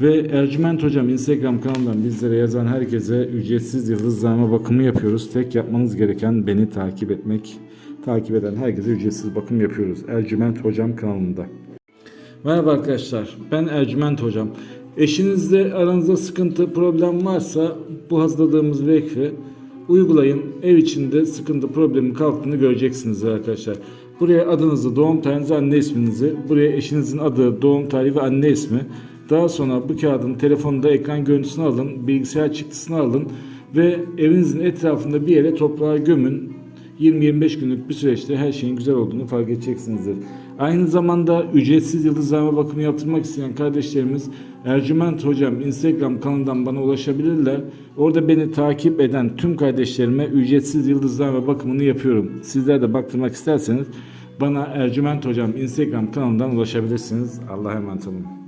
Ve Ercüment Hocam Instagram kanalından bizlere yazan herkese ücretsiz yıldızlama bakımı yapıyoruz. Tek yapmanız gereken beni takip etmek. Takip eden herkese ücretsiz bakım yapıyoruz. Ercüment Hocam kanalında. Merhaba arkadaşlar. Ben Ercüment Hocam. Eşinizle aranızda sıkıntı, problem varsa bu hazırladığımız vekfi uygulayın. Ev içinde sıkıntı, problemin kalktığını göreceksiniz arkadaşlar. Buraya adınızı, doğum tarihinizi, anne isminizi, buraya eşinizin adı, doğum tarihi ve anne ismi. Daha sonra bu kağıdın telefonda ekran görüntüsünü alın, bilgisayar çıktısını alın ve evinizin etrafında bir yere toprağa gömün. 20-25 günlük bir süreçte her şeyin güzel olduğunu fark edeceksinizdir. Aynı zamanda ücretsiz yıldızlama bakımı yaptırmak isteyen kardeşlerimiz Ercüment Hocam Instagram kanalından bana ulaşabilirler. Orada beni takip eden tüm kardeşlerime ücretsiz yıldızlama bakımını yapıyorum. Sizler de baktırmak isterseniz bana Ercüment Hocam Instagram kanalından ulaşabilirsiniz. Allah'a emanet olun.